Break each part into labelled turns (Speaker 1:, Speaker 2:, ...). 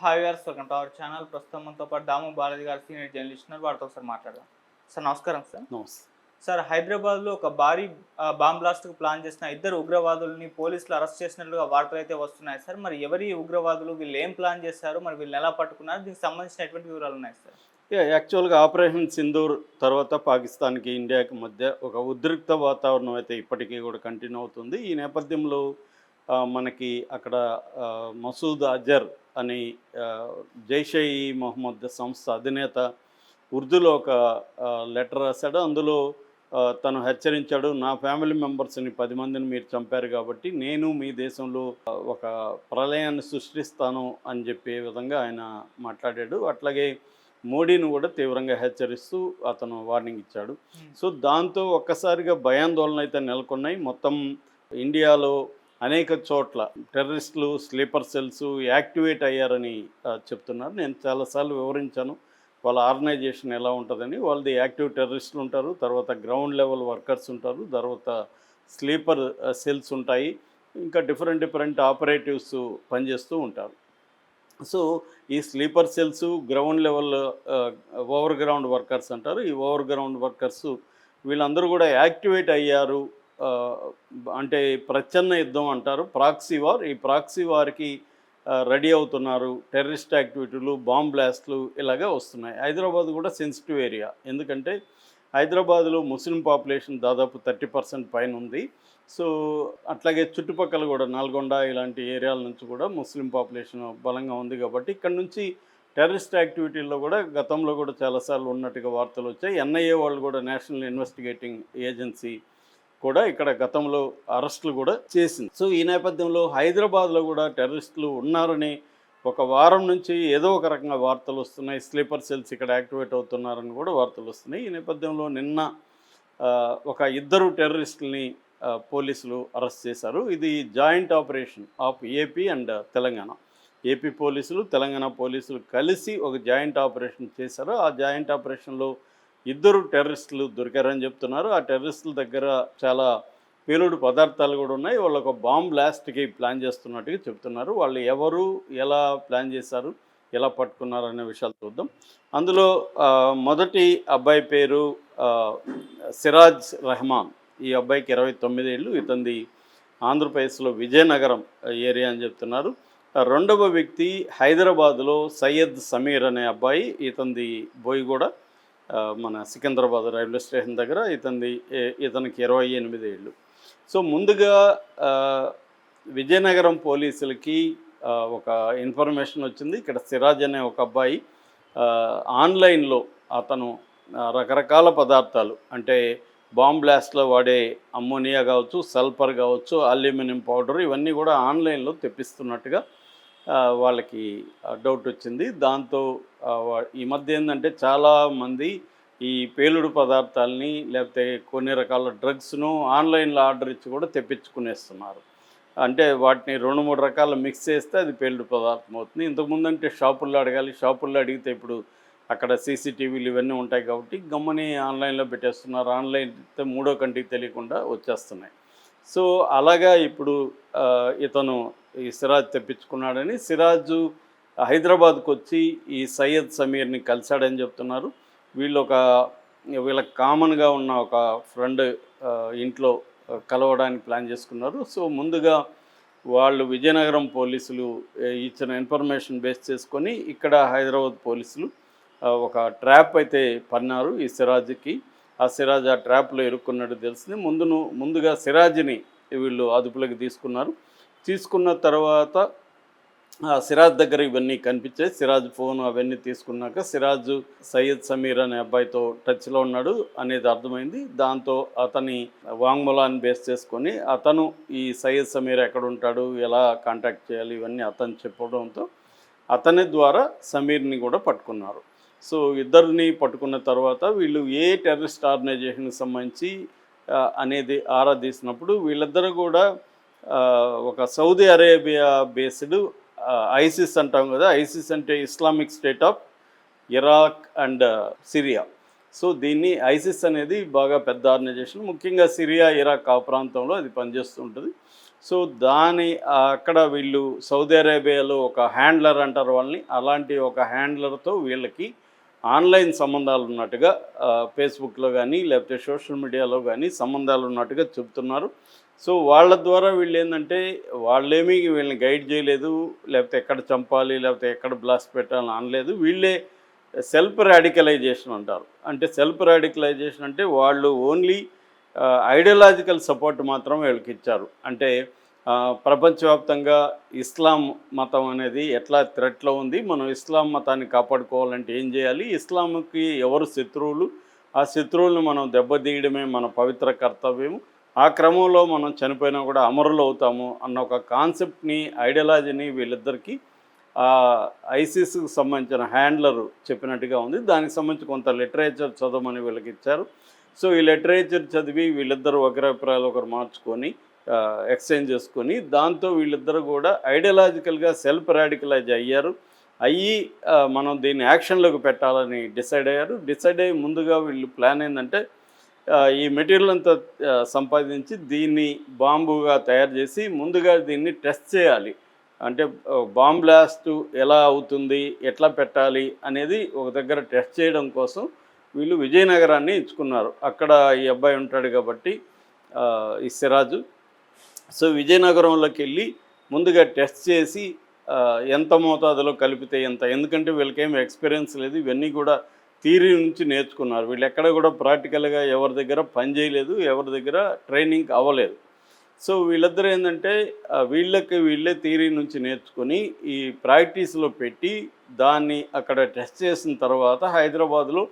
Speaker 1: Hi గారు welcome to our channel. ప్రస్తుతం మనతో పాటు దాము బాలాజీ గారు సీనియర్ జర్నలిస్ట్ వారితో ఒకసారి మాట్లాడదాం. సార్ నమస్కారం సార్.
Speaker 2: నమస్తే.
Speaker 1: సార్ హైదరాబాద్లో ఒక భారీ బాంబ్ బ్లాస్ట్కు ప్లాన్ చేసిన ఇద్దరు ఉగ్రవాదుల్ని పోలీసులు అరెస్ట్ చేసినట్లుగా వార్తలు అయితే వస్తున్నాయి సార్. మరి ఎవరి ఉగ్రవాదులు వీళ్ళు ఏం ప్లాన్ చేశారు? మరి వీళ్ళని ఎలా పట్టుకున్నారు? దీనికి సంబంధించినటువంటి వివరాలు ఉన్నాయి సార్.
Speaker 2: యాక్చువల్గా ఆపరేషన్ సింధూర్ తర్వాత పాకిస్తాన్కి ఇండియాకి మధ్య ఒక ఉద్రిక్త వాతావరణం అయితే ఇప్పటికీ కూడా కంటిన్యూ అవుతుంది. ఈ నేపథ్యంలో మనకి అక్కడ మసూద్ అజర్ అని జైషే మొహమ్మద్ సంస్థ అధినేత ఉర్దూలో ఒక లెటర్ రాశాడు. అందులో తను హెచ్చరించాడు నా ఫ్యామిలీ మెంబర్స్ని పది మందిని మీరు చంపారు కాబట్టి నేను మీ దేశంలో ఒక ప్రళయాన్ని సృష్టిస్తాను అని చెప్పే విధంగా ఆయన మాట్లాడాడు. అట్లాగే మోడీని కూడా తీవ్రంగా హెచ్చరిస్తూ అతను వార్నింగ్ ఇచ్చాడు. సో దాంతో ఒక్కసారిగా భయాందోళన అయితే నెలకొన్నాయి. మొత్తం ఇండియాలో అనేక చోట్ల టెర్రరిస్టులు స్లీపర్ సెల్స్ యాక్టివేట్ అయ్యారని చెప్తున్నారు. నేను చాలాసార్లు వివరించాను. వాళ్ళ ఆర్గనైజేషన్ ఎలా ఉంటుందని. వాళ్ళది యాక్టివ్ టెర్రరిస్టులు ఉంటారు. తర్వాత గ్రౌండ్ లెవెల్ వర్కర్స్ ఉంటారు. తర్వాత స్లీపర్ సెల్స్ ఉంటాయి. ఇంకా డిఫరెంట్ డిఫరెంట్ ఆపరేటివ్స్ పనిచేస్తూ ఉంటారు. సో ఈ sleeper cells ground level over ground workers అంటారు. ఈ ఓవర్ గ్రౌండ్ వర్కర్స్ వీళ్ళందరూ కూడా యాక్టివేట్ అయ్యారు అంటే ప్రచ్ఛన్న యుద్ధం అంటారు. ప్రాక్సీ వార్ ఈ ప్రాక్సీ వార్కి రెడీ అవుతున్నారు. టెర్రరిస్ట్ యాక్టివిటీలు బాంబ్ బ్లాస్ట్లు ఇలాగే వస్తున్నాయి. హైదరాబాద్ కూడా సెన్సిటివ్ ఏరియా. ఎందుకంటే హైదరాబాద్లో ముస్లిం పాపులేషన్ దాదాపు థర్టీ పర్సెంట్ పైన ఉంది. సో అట్లాగే చుట్టుపక్కల కూడా నల్గొండ ఇలాంటి ఏరియాల నుంచి కూడా ముస్లిం పాపులేషన్ బలంగా ఉంది కాబట్టి ఇక్కడ నుంచి టెర్రరిస్ట్ యాక్టివిటీల్లో కూడా గతంలో కూడా చాలాసార్లు ఉన్నట్టుగా వార్తలు వచ్చాయి. ఎన్ఐఏ వాళ్ళు కూడా నేషనల్ ఇన్వెస్టిగేటింగ్ ఏజెన్సీ కూడా ఇక్కడ గతంలో అరెస్టులు కూడా చేసింది. సో ఈ నేపథ్యంలో హైదరాబాద్లో కూడా టెర్రరిస్టులు ఉన్నారని ఒక వారం నుంచి ఏదో ఒక రకంగా వార్తలు వస్తున్నాయి. స్లీపర్ సెల్స్ ఇక్కడ యాక్టివేట్ అవుతున్నారని కూడా వార్తలు వస్తున్నాయి. ఈ నేపథ్యంలో నిన్న ఒక ఇద్దరు టెర్రరిస్టుల్ని పోలీసులు అరెస్ట్ చేశారు. ఇది joint operation of AP and Telangana. AP పోలీసులు తెలంగాణ పోలీసులు కలిసి ఒక జాయింట్ ఆపరేషన్ చేశారు. ఆ జాయింట్ ఆపరేషన్లో ఇద్దరు టెర్రరిస్టులు దొరికారని చెప్తున్నారు. ఆ టెర్రరిస్టుల దగ్గర చాలా పేలుడు పదార్థాలు కూడా ఉన్నాయి. వాళ్ళు ఒక బాంబ్ బ్లాస్ట్కి ప్లాన్ చేస్తున్నట్టుగా చెప్తున్నారు. వాళ్ళు ఎవరు ఎలా ప్లాన్ చేశారు ఎలా పట్టుకున్నారు అనే విషయాలు చూద్దాం. అందులో మొదటి అబ్బాయి పేరు సిరాజ్ రెహమాన్. ఈ అబ్బాయికి ఇరవై తొమ్మిది ఏళ్ళు. ఇతంది ఆంధ్రప్రదేశ్లో విజయనగరం ఏరియా అని చెప్తున్నారు. రెండవ వ్యక్తి హైదరాబాద్లో సయ్యద్ సమీర్ అనే అబ్బాయి ఇతంది బోయిగూడ కూడా మన సికింద్రాబాద్ రైల్వే స్టేషన్ దగ్గర ఇతని ఇతనికి ఇరవై ఎనిమిది ఏళ్ళు. సో ముందుగా విజయనగరం పోలీసులకి ఒక ఇన్ఫర్మేషన్ వచ్చింది. ఇక్కడ సిరాజ్ అనే ఒక అబ్బాయి ఆన్లైన్లో అతను రకరకాల పదార్థాలు అంటే బాంబ్ బ్లాస్ట్లో వాడే అమ్మోనియా కావచ్చు సల్ఫర్ కావచ్చు అల్యూమినియం పౌడర్ ఇవన్నీ కూడా ఆన్లైన్లో తెప్పిస్తున్నట్టుగా వాళ్ళకి డౌట్ వచ్చింది. దాంతో ఈ మధ్య ఏంటంటే చాలామంది ఈ పేలుడు పదార్థాలని లేకపోతే కొన్ని రకాల డ్రగ్స్ను ఆన్లైన్లో ఆర్డర్ ఇచ్చి కూడా తెప్పించుకునేస్తున్నారు. అంటే వాటిని రెండు మూడు రకాల మిక్స్ చేస్తే అది పేలుడు పదార్థం అవుతుంది. ఇంతకుముందు అంటే షాపుల్లో అడగాలి. షాపుల్లో అడిగితే ఇప్పుడు అక్కడ సీసీటీవీలు ఇవన్నీ ఉంటాయి కాబట్టి గమ్మని ఆన్లైన్లో పెట్టేస్తున్నారు. ఆన్లైన్ అయితే మూడో కంటికి తెలియకుండా వచ్చేస్తున్నాయి. సో అలాగా ఇప్పుడు ఇతను ఈ సిరాజ్ తెప్పించుకున్నాడని సిరాజు హైదరాబాద్కు వచ్చి ఈ సయ్యద్ సమీర్ని కలిశాడని చెప్తున్నారు. వీళ్ళు ఒక వీళ్ళకి కామన్గా ఉన్న ఒక ఫ్రెండ్ ఇంట్లో కలవడానికి ప్లాన్ చేసుకున్నారు. సో ముందుగా వాళ్ళు విజయనగరం పోలీసులు ఇచ్చిన ఇన్ఫర్మేషన్ బేస్ చేసుకొని ఇక్కడ హైదరాబాద్ పోలీసులు ఒక ట్రాప్ అయితే పన్నారు ఈ సిరాజ్కి. ఆ సిరాజ్ ఆ ట్రాప్లో ఇరుక్కున్నట్టు తెలిసింది. ముందును ముందుగా సిరాజ్ని వీళ్ళు అదుపులోకి తీసుకున్నారు. తీసుకున్న తర్వాత ఆ సిరాజ్ దగ్గర ఇవన్నీ కనిపించాయి. సిరాజ్ ఫోన్ అవన్నీ తీసుకున్నాక సిరాజ్ సయ్యద్ సమీర్ అనే అబ్బాయితో టచ్లో ఉన్నాడు అనేది అర్థమైంది. దాంతో అతని వాంగ్మూలాన్ని బేస్ చేసుకొని అతను ఈ సయ్యద్ సమీర్ ఎక్కడ ఉంటాడు ఎలా కాంటాక్ట్ చేయాలి ఇవన్నీ అతను చెప్పడంతో అతని ద్వారా సమీర్ని కూడా పట్టుకున్నారు. సో ఇద్దరిని పట్టుకున్న తర్వాత వీళ్ళు ఏ టెర్రరిస్ట్ ఆర్గనైజేషన్కి సంబంధించి అనేది ఆరా తీసినప్పుడు వీళ్ళిద్దరూ కూడా ఒక సౌదీ అరేబియా బేస్డ్ ఐసిస్ అంటాం కదా ఐసిస్ అంటే Islamic State of Iraq and Syria. So దీన్ని ఐసిస్ అనేది బాగా పెద్ద ఆర్గనైజేషన్. ముఖ్యంగా సిరియా ఇరాక్ ఆ ప్రాంతంలో అది పనిచేస్తూ ఉంటుంది. సో దాని అక్కడ వీళ్ళు సౌదీ అరేబియాలో ఒక హ్యాండ్లర్ అంటారు వాళ్ళని. అలాంటి ఒక హ్యాండ్లర్తో వీళ్ళకి ఆన్లైన్ సంబంధాలు ఉన్నట్టుగా ఫేస్బుక్లో కానీ లేకపోతే సోషల్ మీడియాలో కానీ సంబంధాలు ఉన్నట్టుగా చెబుతున్నారు. సో వాళ్ళ ద్వారా వీళ్ళు ఏంటంటే వాళ్ళేమీ వీళ్ళని గైడ్ చేయలేదు లేకపోతే ఎక్కడ చంపాలి లేకపోతే ఎక్కడ బ్లాస్ట్ పెట్టాలని అనలేదు. వీళ్ళే సెల్ఫ్ రాడికలైజేషన్ అంటారు. అంటే సెల్ఫ్ రాడికలైజేషన్ అంటే వాళ్ళు ఓన్లీ ఐడియలాజికల్ సపోర్ట్ మాత్రం వీళ్ళకి ఇచ్చారు. అంటే ప్రపంచవ్యాప్తంగా ఇస్లాం మతం అనేది ఎట్లా థ్రెట్లో ఉంది మనం ఇస్లాం మతాన్ని కాపాడుకోవాలంటే ఏం చేయాలి? ఇస్లాంకి ఎవరు శత్రువులు? ఆ శత్రువులను మనం దెబ్బతీయడమే మన పవిత్ర కర్తవ్యం ఆ క్రమంలో మనం చనిపోయినా కూడా అమరులు అవుతాము అన్న ఒక కాన్సెప్ట్ని ఐడియాలజీని వీళ్ళిద్దరికీ ఐసిస్కి సంబంధించిన హ్యాండ్లర్ చెప్పినట్టుగా ఉంది. దానికి సంబంధించి కొంత లిటరేచర్ చదవమని వీళ్ళకి ఇచ్చారు. సో ఈ లిటరేచర్ చదివి వీళ్ళిద్దరు ఒకరి అభిప్రాయాలు ఒకరు మార్చుకొని ఎక్స్చేంజ్ చేసుకొని దాంతో వీళ్ళిద్దరు కూడా ఐడియాలజికల్గా సెల్ఫ్ రాడికలైజ్ అయ్యారు. అయ్యి మనం దీన్ని యాక్షన్లోకి పెట్టాలని డిసైడ్ అయ్యారు. డిసైడ్ అయ్యి ముందుగా వీళ్ళు ప్లాన్ ఏంటంటే ఈ మెటీరియల్ అంతా సంపాదించి దీన్ని బాంబుగా తయారు చేసి ముందుగా దీన్ని టెస్ట్ చేయాలి. అంటే బాంబ్ బ్లాస్ట్ ఎలా అవుతుంది ఎట్లా పెట్టాలి అనేది ఒక దగ్గర టెస్ట్ చేయడం కోసం వీళ్ళు విజయనగరాన్ని ఎంచుకున్నారు అక్కడ ఈ అబ్బాయి ఉంటాడు కాబట్టి ఈ సిరాజు. సో విజయనగరంలోకి వెళ్ళి ముందుగా టెస్ట్ చేసి ఎంత మోతాదులో కలిపితే ఎంత? ఎందుకంటే వీళ్ళకేం ఎక్స్పీరియన్స్ లేదు. ఇవన్నీ కూడా థీరీ నుంచి నేర్చుకున్నారు. వీళ్ళు ఎక్కడ కూడా ప్రాక్టికల్గా ఎవరి దగ్గర పని చేయలేదు ఎవరి దగ్గర ట్రైనింగ్ అవ్వలేదు. సో వీళ్ళిద్దరూ ఏంటంటే వీళ్ళకి వీళ్ళే థీరీ నుంచి నేర్చుకొని ఈ ప్రాక్టీస్లో పెట్టి దాన్ని అక్కడ టెస్ట్ చేసిన తర్వాత హైదరాబాద్లో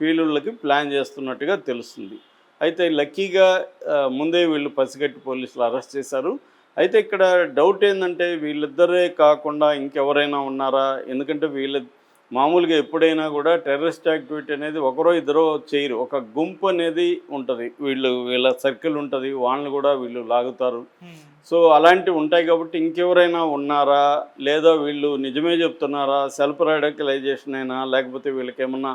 Speaker 2: పీలుళ్ళకి ప్లాన్ చేస్తున్నట్టుగా తెలుస్తుంది. అయితే లక్కీగా ముందే వీళ్ళు పసిగట్టి పోలీసులు అరెస్ట్ చేశారు. అయితే ఇక్కడ డౌట్ ఏంటంటే వీళ్ళిద్దరే కాకుండా ఇంకెవరైనా ఉన్నారా? ఎందుకంటే వీళ్ళ మామూలుగా ఎప్పుడైనా కూడా టెర్రరిస్ట్ యాక్టివిటీ అనేది ఒకరో ఇద్దరో చేయరు. ఒక గుంపు అనేది ఉంటుంది. వీళ్ళు వీళ్ళ సర్కిల్ ఉంటుంది. వాళ్ళని కూడా వీళ్ళు లాగుతారు. సో అలాంటివి ఉంటాయి కాబట్టి ఇంకెవరైనా ఉన్నారా? లేదా వీళ్ళు నిజమే చెప్తున్నారా? సెల్ఫ్ రాడికలైజేషన్ అయినా లేకపోతే వీళ్ళకి ఏమన్నా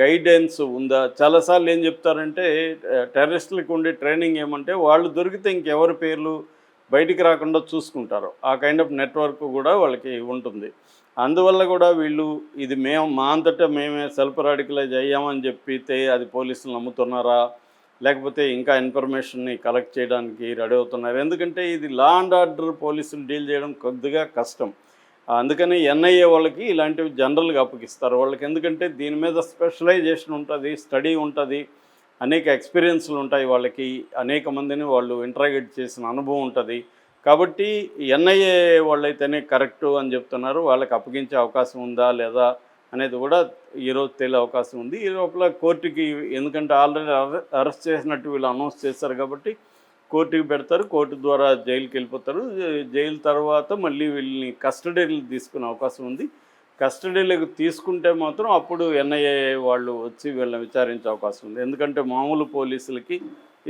Speaker 2: గైడెన్స్ ఉందా? చాలాసార్లు ఏం చెప్తారంటే టెర్రరిస్టులకు ఉండే ట్రైనింగ్ ఏమంటే వాళ్ళు దొరికితే ఇంకెవరి పేర్లు బయటికి రాకుండా చూసుకుంటారు. ఆ కైండ్ ఆఫ్ నెట్వర్క్ కూడా వాళ్ళకి ఉంటుంది. అందువల్ల కూడా వీళ్ళు ఇది మేము మా అంతటా మేమే సెల్ఫ్ రాడికలైజ్ అయ్యామని చెప్పితే అది పోలీసులు నమ్ముతున్నారా? లేకపోతే ఇంకా ఇన్ఫర్మేషన్ని కలెక్ట్ చేయడానికి రెడీ అవుతున్నారు? ఎందుకంటే ఇది లా అండ్ ఆర్డర్ పోలీసులు డీల్ చేయడం కొద్దిగా కష్టం. అందుకని ఎన్ఐఏ వాళ్ళకి ఇలాంటివి జనరల్గా అప్పగిస్తారు. వాళ్ళకి ఎందుకంటే దీని మీద స్పెషలైజేషన్ ఉంటుంది స్టడీ ఉంటుంది. అనేక ఎక్స్పీరియన్స్లు ఉంటాయి వాళ్ళకి. అనేక మందిని వాళ్ళు ఇంటరాగేట్ చేసిన అనుభవం ఉంటుంది. కాబట్టి ఎన్ఐఏ వాళ్ళైతేనే కరెక్టు అని చెప్తున్నారు. వాళ్ళకి అప్పగించే అవకాశం ఉందా లేదా అనేది కూడా ఈరోజు తేలే అవకాశం ఉంది. ఈ లోపల కోర్టుకి ఎందుకంటే ఆల్రెడీ అరెస్ట్ చేసినట్టు వీళ్ళు అనౌన్స్ చేస్తారు కాబట్టి కోర్టుకి పెడతారు. కోర్టు ద్వారా జైలుకి వెళ్ళిపోతారు. జైలు తర్వాత మళ్ళీ వీళ్ళని కస్టడీలు తీసుకునే అవకాశం ఉంది. కస్టడీలోకి తీసుకుంటే మాత్రం అప్పుడు ఎన్ఐఏ వాళ్ళు వచ్చి వీళ్ళని విచారించే అవకాశం ఉంది. ఎందుకంటే మామూలు పోలీసులకి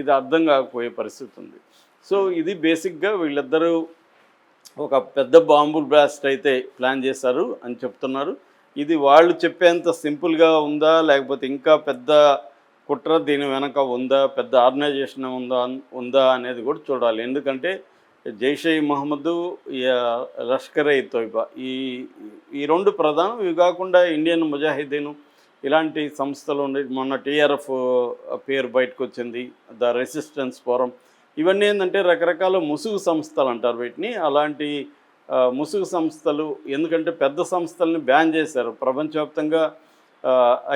Speaker 2: ఇది అర్థం కాకపోయే పరిస్థితి ఉంది. సో ఇది బేసిక్గా వీళ్ళిద్దరూ ఒక పెద్ద బాంబు బ్లాస్ట్ అయితే ప్లాన్ చేశారు అని చెప్తున్నారు. ఇది వాళ్ళు చెప్పేంత సింపుల్గా ఉందా లేకపోతే ఇంకా పెద్ద కుట్ర దీని వెనక ఉందా పెద్ద ఆర్గనైజేషన్ ఉందా ఉందా అనేది కూడా చూడాలి. ఎందుకంటే జైషే మహమ్మద్ లష్కర్ ఏ తోయిబా. ఈ ఈ రెండు ప్రధానం ఇవి కాకుండా ఇండియన్ ముజాహిదీన్ ఇలాంటి సంస్థలు ఉండే మొన్న టీఆర్ఎఫ్ పేరు బయటకు వచ్చింది. The resistance forum. ఇవన్నీ ఏంటంటే రకరకాల ముసుగు సంస్థలు అంటారు వీటిని. అలాంటి ముసుగు సంస్థలు ఎందుకంటే పెద్ద సంస్థల్ని బ్యాన్ చేశారు. ప్రపంచవ్యాప్తంగా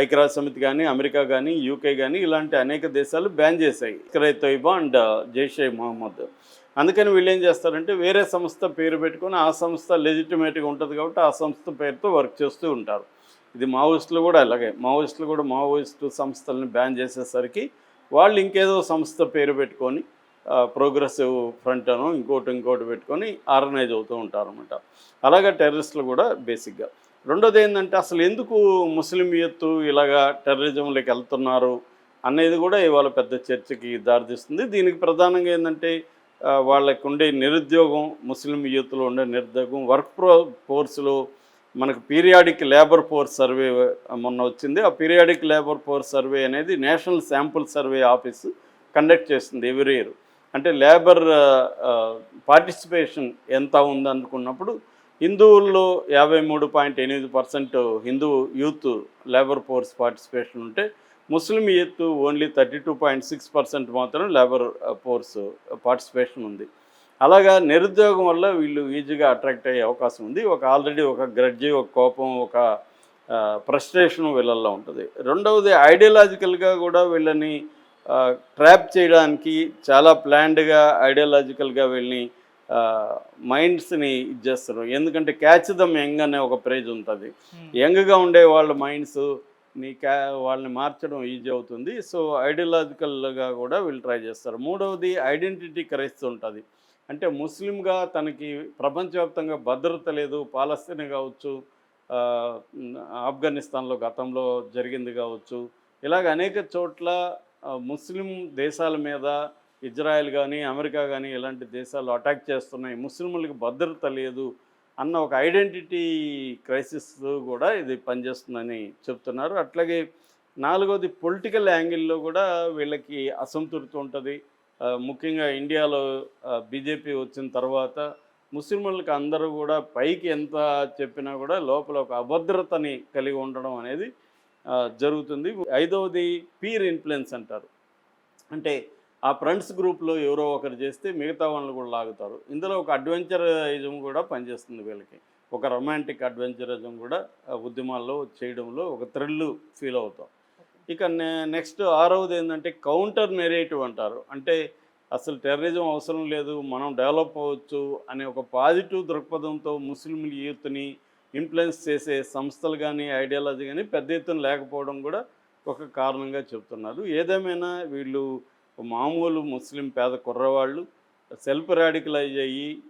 Speaker 2: ఐక్యరాజ్య సమితి కానీ అమెరికా కానీ యూకే కానీ ఇలాంటి అనేక దేశాలు బ్యాన్ చేశాయి. ఇక్రై తొయిబా అండ్ జైషే మహమ్మద్. అందుకని వీళ్ళు ఏం చేస్తారంటే వేరే సంస్థ పేరు పెట్టుకొని ఆ సంస్థ లెజిటిమేట్గా ఉంటుంది కాబట్టి ఆ సంస్థ పేరుతో వర్క్ చేస్తూ ఉంటారు. ఇది మావోయిస్టులు కూడా అలాగే. మావోయిస్టులు కూడా మావోయిస్టు సంస్థలను బ్యాన్ చేసేసరికి వాళ్ళు ఇంకేదో సంస్థ పేరు పెట్టుకొని ప్రోగ్రెసివ్ ఫ్రంట్ అనో ఇంకోటి ఇంకోటి పెట్టుకొని ఆర్గనైజ్ అవుతూ ఉంటారు అనమాట అలాగే టెర్రరిస్టులు కూడా బేసిక్గా రెండోది ఏంటంటే అసలు ఎందుకు ముస్లిం యూత్ ఇలాగా టెర్రరిజంలోకి వెళ్తున్నారు అనేది కూడా ఇవాళ పెద్ద చర్చకి దారితీస్తుంది. దీనికి ప్రధానంగా ఏంటంటే వాళ్ళకు ఉండే నిరుద్యోగం ముస్లిం యూత్లో ఉండే నిరుద్యోగం వర్క్ ప్రో ఫోర్స్లో మనకు పీరియాడిక్ లేబర్ ఫోర్స్ సర్వే మొన్న వచ్చింది. ఆ పీరియాడిక్ లేబర్ ఫోర్స్ సర్వే అనేది national sample survey office conduct చేస్తుంది ఎవ్రీ ఇయర్. అంటే లేబర్ పార్టిసిపేషన్ ఎంత ఉందనుకున్నప్పుడు హిందువుల్లో యాభై మూడు పాయింట్ ఎనిమిది percent Hindu youth labour force participation ఉంటే Muslim youth only thirty two point six percent మాత్రం లేబర్ ఫోర్స్ పార్టిసిపేషన్ ఉంది. అలాగా నిరుద్యోగం వల్ల వీళ్ళు ఈజీగా అట్రాక్ట్ అయ్యే అవకాశం ఉంది. ఒక ఆల్రెడీ ఒక గ్రడ్జి ఒక కోపం ఒక ఫ్రస్ట్రేషన్ వీళ్ళల్లో ఉంటుంది. రెండవది ఐడియాలజికల్గా కూడా వీళ్ళని ట్రాప్ చేయడానికి చాలా ప్లాన్డ్గా ఐడియాలజికల్గా వీళ్ళని మైండ్స్ని ఇది చేస్తారు ఎందుకంటే క్యాచ్ దమ్ యంగ్ అనే ఒక ప్రైజ్ ఉంటుంది. యంగ్గా ఉండే వాళ్ళ మైండ్స్ నీ క్యా వాళ్ళని మార్చడం ఈజీ అవుతుంది. సో ఐడియాలజికల్గా కూడా వీళ్ళు ట్రై చేస్తారు. మూడవది ఐడెంటిటీ క్రైస్తు ఉంటుంది. అంటే ముస్లింగా తనకి ప్రపంచవ్యాప్తంగా భద్రత లేదు పాలస్తీన్ కావచ్చు ఆఫ్ఘనిస్తాన్లో గతంలో జరిగింది కావచ్చు. ఇలాగ అనేక చోట్ల ముస్లిం దేశాల మీద ఇజ్రాయెల్ కానీ అమెరికా కానీ ఇలాంటి దేశాలు అటాక్ చేస్తున్నాయి. ముస్లింలకు భద్రత లేదు అన్న ఒక ఐడెంటిటీ క్రైసిస్ కూడా ఇది పనిచేస్తుందని చెప్తున్నారు. అట్లాగే నాలుగోది పొలిటికల్ యాంగిల్లో కూడా వీళ్ళకి అసంతృప్తి ఉంటుంది. ముఖ్యంగా ఇండియాలో బీజేపీ వచ్చిన తర్వాత ముస్లింలకు అందరూ కూడా పైకి ఎంత చెప్పినా కూడా లోపల ఒక అభద్రతని కలిగి ఉండడం అనేది జరుగుతుంది. ఐదవది పీర్ ఇన్ఫ్లుయెన్స్ అంటారు. అంటే ఆ ఫ్రెండ్స్ గ్రూప్లో ఎవరో ఒకరు చేస్తే మిగతా వాళ్ళని కూడా లాగుతారు. ఇందులో ఒక అడ్వెంచరిజం కూడా పనిచేస్తుంది వీళ్ళకి. ఒక రొమాంటిక్ అడ్వెంచరిజం కూడా ఉద్యమాల్లో చేయడంలో ఒక థ్రిల్ ఫీల్ అవుతాం. ఇక నెక్స్ట్ ఆరవది ఏంటంటే కౌంటర్ నెరేటివ్ అంటారు. అంటే అసలు టెర్రరిజం అవసరం లేదు మనం డెవలప్ అవ్వచ్చు అనే ఒక పాజిటివ్ దృక్పథంతో ముస్లిం యూత్ని ఇన్ఫ్లుయెన్స్ చేసే సంస్థలు కానీ ఐడియాలజీ కానీ పెద్ద ఎత్తున లేకపోవడం కూడా ఒక కారణంగా చెప్తున్నారు. ఏదేమైనా వీళ్ళు మామూలు ముస్లిం పేద కుర్రవాళ్ళు సెల్ఫ్ రాడికలైజ్ అయ్యి